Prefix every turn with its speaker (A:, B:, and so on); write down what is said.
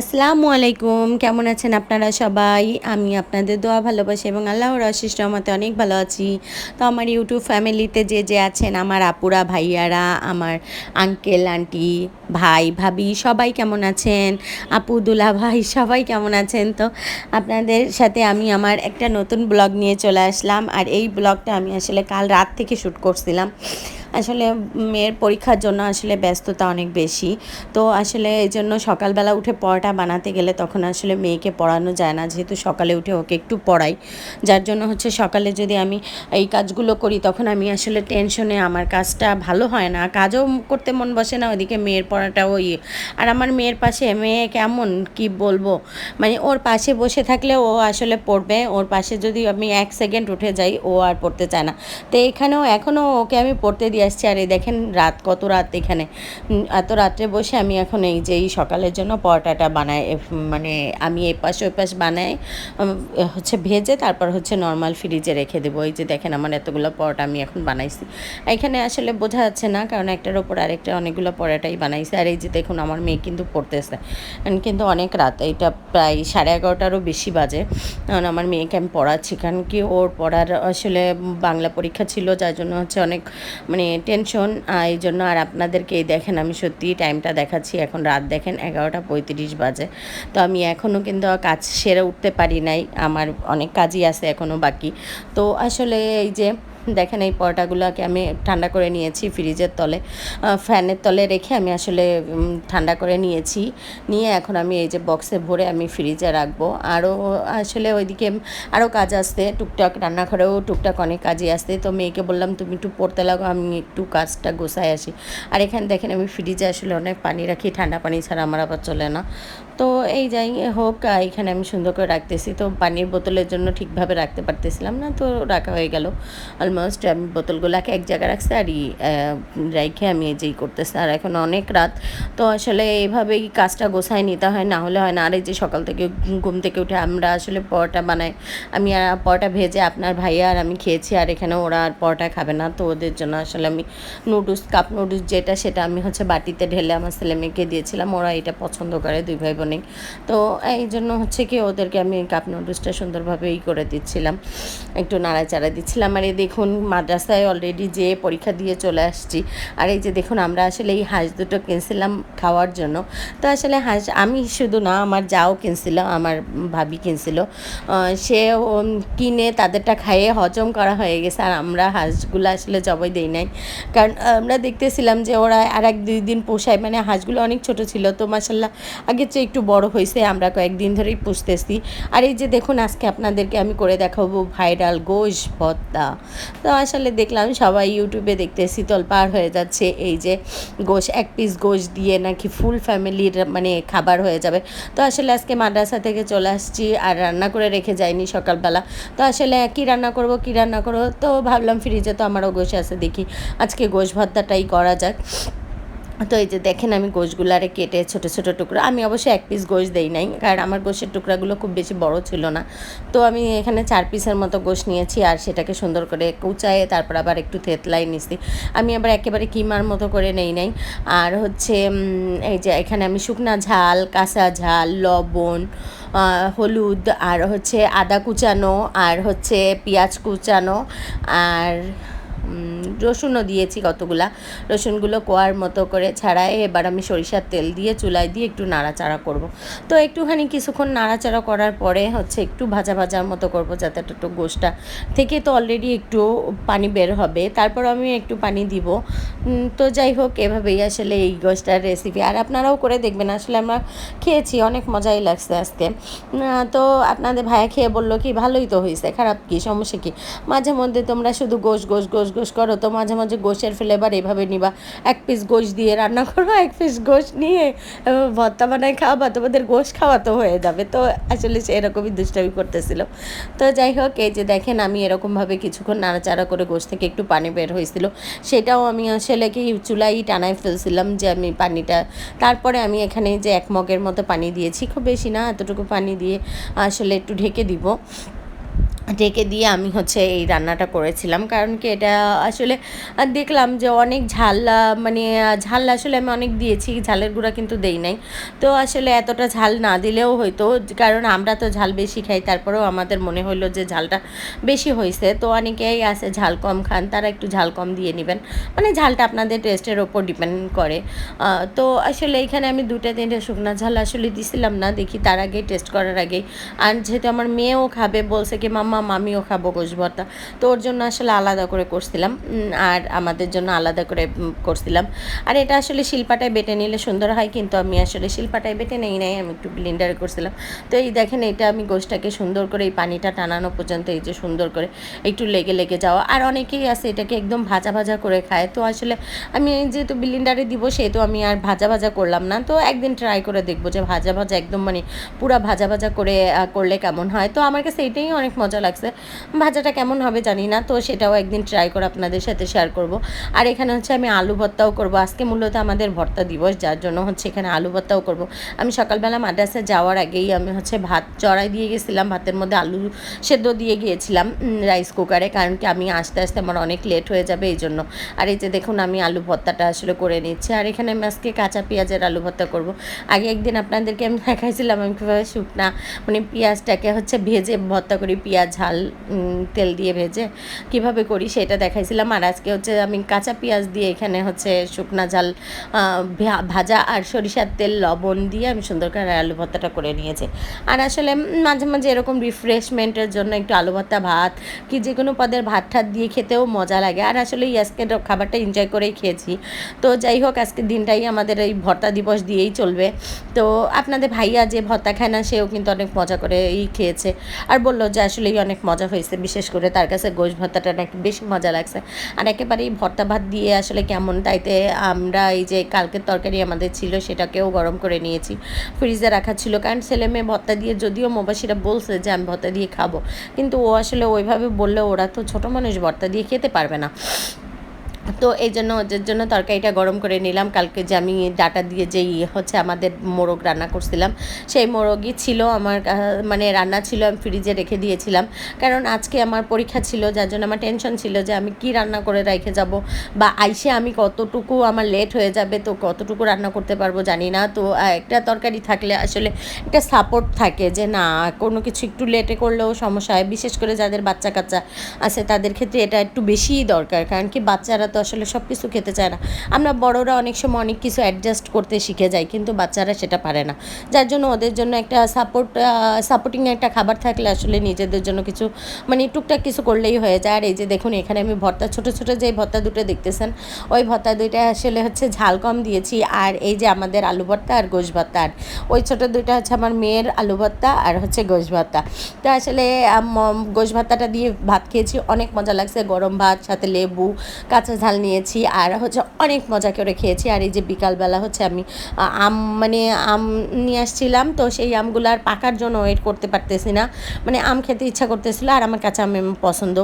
A: আসসালামু আলাইকুম। কেমন আছেন আপনারা সবাই? আমি আপনাদের দোয়া, ভালোবাসি এবং আল্লাহর আশিস রহমতে অনেক ভালো আছি। তো আমার ইউটিউব ফ্যামিলিতে যে যে আছেন আমার আপুরা, ভাইয়ারা, আমার আঙ্কেল, আন্টি, ভাই, ভাবি, সবাই কেমন আছেন? আপু, দুলা ভাই, সবাই কেমন আছেন? তো আপনাদের সাথে আমি আমার একটা নতুন ব্লগ নিয়ে চলে আসলাম। আর এই ব্লগটা আমি আসলে কাল রাত থেকে শ্যুট করছিলাম। আসলে মেয়ের পরীক্ষার জন্য আসলে ব্যস্ততা অনেক বেশি। তো আসলে এই জন্য সকালবেলা উঠে পড়াটা বানাতে গেলে তখন আসলে মেয়েকে পড়ানো যায় না। যেহেতু সকালে উঠে ওকে একটু পড়াই। যার জন্য হচ্ছে সকালে যদি আমি এই কাজগুলো করি, তখন আমি আসলে টেনশনে আমার কাজটা ভালো হয় না। কাজও করতে মন বসে না, ওইদিকে মেয়ের পড়াটাও ইয়ে। আর আমার মেয়ের পাশে মেয়ে কেমন কি বলব? মানে ওর পাশে বসে থাকলে ও আসলে পড়বে। ওর পাশে যদি আমি এক সেকেন্ড উঠে যাই, ও আর পড়তে চায় না। তো এখানেও এখনও ওকে আমি পড়তে দিয়ে আসছি আর এই দেখেন রাত, কত রাত এখানে। এত রাত্রে বসে আমি এখন এই যে এই সকালের জন্য পরোটাটা বানাই মানে আমি এই পাশে ওই পাশ বানাই হচ্ছে ভেজে তারপর হচ্ছে নর্মাল ফ্রিজে রেখে দেবো। এই যে দেখেন আমার এতগুলো পরোটা আমি এখন বানাইছি। এখানে আসলে বোঝা যাচ্ছে না, কারণ একটার ওপর আরেকটা অনেকগুলো পরোটাই বানাইছি। আর এই যে দেখুন আমার মেয়ে কিন্তু পড়তেছে। কিন্তু অনেক রাত এটা প্রায় সাড়ে এগারোটারও বেশি বাজে। কারণ আমার মেয়েকে আমি পড়াচ্ছি, কারণ কি ওর পড়ার আসলে বাংলা পরীক্ষা ছিল, যার জন্য হচ্ছে অনেক মানে টেনশন এই জন্য আর আপনাদেরকে এই দেখেন আমি সত্যি টাইমটা দেখাচ্ছি, এখন রাত দেখেন এগারোটা পঁয়ত্রিশ বাজে। তো আমি এখনও কিন্তু কাজ সেরে উঠতে পারি নাই, আমার অনেক কাজই আছে এখনও বাকি। তো আসলে এই যে দেখেন এই পরোটাগুলোকে আমি ঠান্ডা করে নিয়েছি ফ্রিজের তলে ফ্যানের তলে রেখে আমি আসলে ঠান্ডা করে নিয়েছি। নিয়ে এখন আমি এই যে বক্সে ভরে আমি ফ্রিজে রাখব। আরও আসলে ওইদিকে আরও কাজ আসতে টুকটাক রান্নাঘরেও টুকটাক অনেক কাজই আসতে তো মেয়েকে বললাম, তুমি একটু পড়তে লাগো, আমি একটু কাজটা গোছায় আসি। আর এখানে দেখেন আমি ফ্রিজে আসলে অনেক পানি রাখি, ঠান্ডা পানি ছাড়া আমার আবার চলে না। তো এই যাই হোক এখানে আমি সুন্দর করে রাখতেছি। তো পানির বোতলের জন্য ঠিকভাবে রাখতে পারতেছিলাম না, তো রাখা হয়ে গেল। অলমোস্ট আমি বোতলগুলোকে এক জায়গায় রাখছি আর রাইখে আমি এই যেই করতেছি। আর এখন অনেক রাত, তো আসলে এইভাবেই কাজটা গোছায় নিতে হয়, না হলে হয় না। আর এই যে সকাল থেকে ঘুম থেকে উঠে আমরা আসলে পরোটা বানাই। আমি আর পরোটা ভেজে আপনার ভাইয়া আর আমি খেয়েছি, আর এখানে ওরা আর পরোটা খাবে না। তো ওদের জন্য আসলে আমি নুডলস, কাপ নুডলস যেটা সেটা আমি হচ্ছে বাটিতে ঢেলে আমার ছেলে মেয়েকে দিয়েছিলাম। ওরা এটা পছন্দ করে, দুই ভাই বোনে তো এই জন্য হচ্ছে কি, ওদেরকে আমি কাপ নুডলসটা সুন্দরভাবে ই করে দিচ্ছিলাম। একটু নাড়াচাড়া দিচ্ছিলাম। আর এই দেখুন মাদ্রাসায় অলরেডি যেয়ে পরীক্ষা দিয়ে চলে আসছি। আর এই যে দেখুন, আমরা আসলে এই হাঁস দুটো কিনছিলাম খাওয়ার জন্য। তো আসলে হাঁস, আমি শুধু না, আমার যাও কিনছিল, আমার ভাবি কিনছিল। সে কিনে তাদেরটা খাইয়ে হজম করা হয়ে গেছে, আর আমরা হাঁসগুলো আসলে জবাই দেই নাই। কারণ আমরা দেখতেছিলাম যে ওরা আর এক দুই দিন পোষায় মানে হাঁসগুলো অনেক ছোট ছিল, তো মাসাল্লাহ আগের চেয়ে একটু বড় হয়েছে আমরা কয়েকদিন ধরেই পুষতেছি। আর এই যে দেখুন, আজকে আপনাদেরকে আমি করে দেখাবো ভাইরাল গোশ ভত্তা তো আসলে দেখলাম সবাই ইউটিউবে দেখতে শীতল পার হয়ে যাচ্ছে। এই যে গোশ, এক পিস গোশ দিয়ে নাকি ফুল ফ্যামিলির মানে খাবার হয়ে যাবে। তো আসলে আজকে মাদ্রাসা থেকে চলে আসছি আর রান্না করে রেখে যাইনি সকালবেলা। তো আসলে কী রান্না করব, কী রান্না করব? তো ভাবলাম ফ্রিজে তো আমারও গোশ আছে দেখি। আজকে গোশ ভর্তাটাই করা যাক। তো এই যে দেখেন আমি গোশগুলারে কেটে ছোটো ছোটো টুকরো, আমি অবশ্যই এক পিস গোশ দেই নাই, কারণ আমার গোশের টুকরাগুলো খুব বেশি বড় ছিল না। তো আমি এখানে চার পিসের মতো গোশ নিয়েছি আর সেটাকে সুন্দর করে কুচায়ে তারপর আবার একটু থেতলাই নিছি আমি আবার একেবারে কিমার মতো করে নেই নাই। আর হচ্ছে এই যে এখানে আমি শুকনা ঝাল, কাঁচা ঝাল, লবণ হলুদ আর হচ্ছে আদা কুচানো, আর হচ্ছে পেঁয়াজ কুচানো, আর রসুনও দিয়েছি কতগুলা। রসুনগুলো কোয়ার মতো করে ছাড়াই এবার আমি সরিষার তেল দিয়ে চুলায় দিয়ে একটু নাড়াচাড়া করব। তো একটুখানি কিছুক্ষণ নাড়াচাড়া করার পরে হচ্ছে একটু ভাজা ভাজার মতো করব যাতে একটু গোষ্ঠটা থেকে তো অলরেডি একটু পানি বের হবে। তারপর আমি একটু পানি দিব। তো যাই হোক, এভাবেই আসলে এই গোষ্ঠটার রেসিপি আর আপনারাও করে দেখবেন, আসলে আমরা খেয়েছি, অনেক মজাই লাগছে আজকে। তো আপনাদের ভাইয়া খেয়ে বলল কি, ভালোই তো হয়েছে খারাপ কি, সমস্যা কি? মাঝে মধ্যে তোমরা শুধু গোশ গোশ গোশ গোশ করো, তো মাঝে মাঝে গোশের ফ্লেভার এভাবে নিবা। এক পিস গোশ দিয়ে রান্না করো, এক পিস গোশ নিয়ে ভর্তা বানায় খাওয়াবা, তোমাদের গোশ খাওয়া তো হয়ে যাবে। তো আসলে সে এরকমই দুষ্টামি করতেছিল। তো যাই হোক, এই যে দেখেন আমি এরকমভাবে কিছুক্ষণ নাড়াচাড়া করে গোশ থেকে একটু পানি বের হয়েছিল। সেটাও আমি আসলে কি চুলাই টানায় ফেলছিলাম যে আমি পানিটা, তারপরে আমি এখানে যে এক মগের মতো পানি দিয়েছি, খুব বেশি না, এতটুকু পানি দিয়ে আসলে একটু ঢেকে দিব। ঢেকে দিয়ে আমি হচ্ছে এই রান্নাটা করেছিলাম। কারণ কি এটা আসলে দেখলাম যে অনেক ঝাল মানে ঝাল আসলে আমি অনেক দিয়েছি, ঝালের গুঁড়া কিন্তু দেই নাই। তো আসলে এতটা ঝাল না দিলেও হয়তো, কারণ আমরা তো ঝাল বেশি খাই, তারপরেও আমাদের মনে হলো যে ঝালটা বেশি হয়েছে তো অনেকেই আছে ঝাল কম খান, তারা একটু ঝাল কম দিয়ে নেবেন। মানে ঝালটা আপনাদের টেস্টের ওপর ডিপেন্ড করে। তো আসলে এখানে আমি দুটা তিনটে শুকনো ঝাল আসলে দিছিলাম না, দেখি তার আগেই টেস্ট করার আগেই আর যেহেতু আমার মেয়েও খাবে, বলছে কি, মাম্মা আমিও খাব গোশ ভর্তা। তো ওর জন্য আসলে আলাদা করে করছিলাম আর আমাদের জন্য আলাদা করে করছিলাম। আর এটা আসলে শিল্পাটায় বেটে নিলে সুন্দর হয়, কিন্তু আমি আসলে শিল্পাটায় বেটে নেই নাই, আমি একটু ব্লেন্ডারে করছিলাম। তো এই দেখেন, এটা আমি গোশটাকে সুন্দর করে এই পানিটা টানানো পর্যন্ত, এই যে সুন্দর করে একটু লেগে লেগে যাওয়া। আর অনেকেই আছে, এটাকে একদম ভাজা ভাজা করে খায়। তো আসলে আমি যেহেতু ব্লেন্ডারে দিব, সেহেতু আমি আর ভাজা ভাজা করলাম না। তো একদিন ট্রাই করে দেখব যে ভাজা ভাজা একদম মানে পুরা ভাজা ভাজা করে করলে কেমন হয়। তো আমার কাছে এটাই অনেক মজা লাগছে। ভাজাটা কেমন হবে জানি না, তো সেটাও একদিন ট্রাই করে আপনাদের সাথে শেয়ার করব। আর এখানে হচ্ছে আমি আলু ভর্তাও করব। আজকে মূলত আমাদের ভর্তা দিবস, যার জন্য হচ্ছে এখানে আলু ভর্তাও করব। আমি সকালবেলা মাদ্রাসে যাওয়ার আগেই আমি হচ্ছে ভাত চড়াই দিয়ে গেছিলাম, ভাতের মধ্যে আলু সেদ্ধ দিয়ে গিয়েছিলাম রাইস কুকারে কারণ কি আমি আস্তে আস্তে আমার অনেক লেট হয়ে যাবে এই জন্য। আর এই যে দেখুন, আমি আলু ভর্তাটা আসলে করে নিচ্ছি। আর এখানে আমি আজকে কাঁচা পেঁয়াজের আলু ভর্তা করব। আগে একদিন আপনাদেরকে আমি দেখাইছিলাম, আমি কীভাবে শুকনা মানে পেঁয়াজটাকে হচ্ছে ভেজে ভর্তা করি পেঁয়াজ ঝাল তেল দিয়ে ভেজে কীভাবে করি সেটা দেখাইছিলাম। আর আজকে হচ্ছে আমি কাঁচা পেঁয়াজ দিয়ে এখানে হচ্ছে শুকনা ঝাল ভাজা আর সরিষার তেল, লবণ দিয়ে আমি সুন্দর করে আলু ভর্তাটা করে নিয়েছি। আর আসলে মাঝে মাঝে এরকম রিফ্রেশমেন্টের জন্য একটু আলু ভর্তা, ভাত কি যে কোনো পদের ভাত ঠাত দিয়ে খেতেও মজা লাগে। আর আসলে আজকে খাবারটা এনজয় করেই খেয়েছি। তো যাই হোক, আজকের দিনটাই আমাদের এই ভর্তা দিবস দিয়েই চলবে। তো আপনাদের ভাইয়া যে ভর্তা খায় না, সেও কিন্তু অনেক মজা করে এই খেয়েছে। আর বলল যে আসলেই অনেক মজা হয়েছে, বিশেষ করে তার কাছে গোশ ভর্তাটা অনেক বেশি মজা লাগছে। আর একেবারেই ভর্তা ভাত দিয়ে আসলে কেমন, তাইতে আমরা এই যে কালকের তরকারি আমাদের ছিল সেটাকেও গরম করে নিয়েছি। ফ্রিজে রাখা ছিল, কারণ ছেলে মেয়ে ভর্তা দিয়ে যদিও মোবাসিরা বলছে যে আমি ভর্তা দিয়ে খাব, কিন্তু ও আসলে ওইভাবে বললে ওরা তো ছোট মানুষ, ভর্তা দিয়ে খেতে পারবে না। তো এই জন্য ওদের জন্য তরকারিটা গরম করে নিলাম। কালকে যে আমি ডাটা দিয়ে যেই হচ্ছে আমাদের মোরগ রান্না করছিলাম, সেই মোরগই ছিল আমার মানে রান্না ছিল আমি ফ্রিজে রেখে দিয়েছিলাম। কারণ আজকে আমার পরীক্ষা ছিল, যার জন্য আমার টেনশন ছিল যে আমি কি রান্না করে রেখে যাব বা আইসে আমি কতটুকু আমার লেট হয়ে যাবে, তো কতটুকু রান্না করতে পারব জানি না। তো একটা তরকারি থাকলে আসলে একটা সাপোর্ট থাকে যে না, কোনো কিছু একটু লেটে করলেও সমস্যা হয়। বিশেষ করে যাদের বাচ্চা কাচ্চা আছে, তাদের ক্ষেত্রে এটা একটু বেশিই দরকার। কারণ কি বাচ্চারা তো আসলে সব কিছু খেতে চায় না। আমরা বড়রা অনেক সময় অনেক কিছু অ্যাডজাস্ট করতে শিখে যাই, কিন্তু বাচ্চারা সেটা পারে না। যার জন্য ওদের জন্য একটা সাপোর্ট সাপোর্টিং একটা খাবার থাকলে আসলে নিজেদের জন্য কিছু মানে টুকটাক কিছু করলেই হয়ে যায়। আর এই যে দেখুন, এখানে আমি ভর্তা, ছোট ছোট যে ভর্তা দুটো দেখতেছেন, ওই ভর্তা দুইটা আসলে হচ্ছে ঝাল কম দিয়েছি। আর এই যে আমাদের আলু ভর্তা আর গোশ ভর্তা, আর ওই ছোট দুইটা হচ্ছে আমার মেয়ের আলু ভর্তা আর হচ্ছে গোশ ভর্তা। তো আসলে গোশ ভর্তাটা দিয়ে ভাত খেয়েছি, অনেক মজা লাগছে, গরম ভাত, সাথে লেবু, কাঁচা ঝাল নিয়েছি আর হচ্ছে অনেক মজা করে খেয়েছি। আর এই যে বিকালবেলা হচ্ছে আমি আম মানে আম নিয়ে আসছিলাম, তো সেই আমগুলো আর পাকার জন্য ওয়েট করতে পারতেছি না। মানে আম খেতে ইচ্ছা করতেছিল আর আমার কাছে আম পছন্দ।